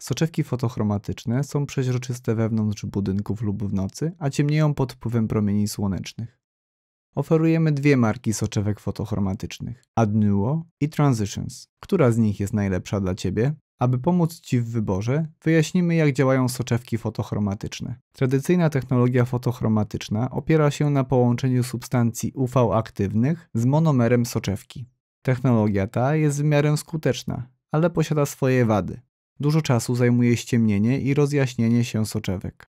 Soczewki fotochromatyczne są przeźroczyste wewnątrz budynków lub w nocy, a ciemnieją pod wpływem promieni słonecznych. Oferujemy dwie marki soczewek fotochromatycznych: Adnuo i Transitions. Która z nich jest najlepsza dla Ciebie? Aby pomóc Ci w wyborze, wyjaśnimy jak działają soczewki fotochromatyczne. Tradycyjna technologia fotochromatyczna opiera się na połączeniu substancji UV aktywnych z monomerem soczewki. Technologia ta jest w miarę skuteczna, ale posiada swoje wady. Dużo czasu zajmuje ściemnienie i rozjaśnienie się soczewek.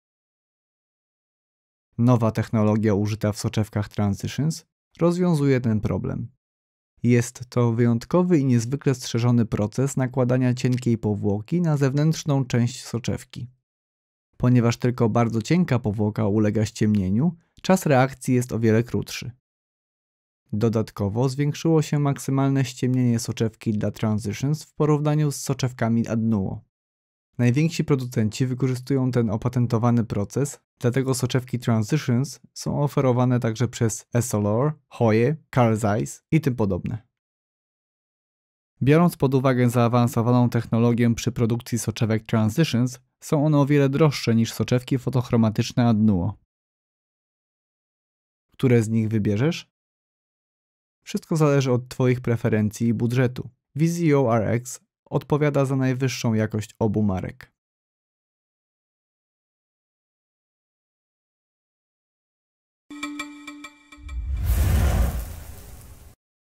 Nowa technologia użyta w soczewkach Transitions rozwiązuje ten problem. Jest to wyjątkowy i niezwykle strzeżony proces nakładania cienkiej powłoki na zewnętrzną część soczewki. Ponieważ tylko bardzo cienka powłoka ulega ściemnieniu, czas reakcji jest o wiele krótszy. Dodatkowo zwiększyło się maksymalne ściemnienie soczewki dla Transitions w porównaniu z soczewkami Adnuo. Najwięksi producenci wykorzystują ten opatentowany proces, dlatego soczewki Transitions są oferowane także przez Essilor, Hoye, Carl Zeiss i tym podobne. Biorąc pod uwagę zaawansowaną technologię przy produkcji soczewek Transitions, są one o wiele droższe niż soczewki fotochromatyczne Adnuo. Które z nich wybierzesz? Wszystko zależy od Twoich preferencji i budżetu. Vizio RX odpowiada za najwyższą jakość obu marek.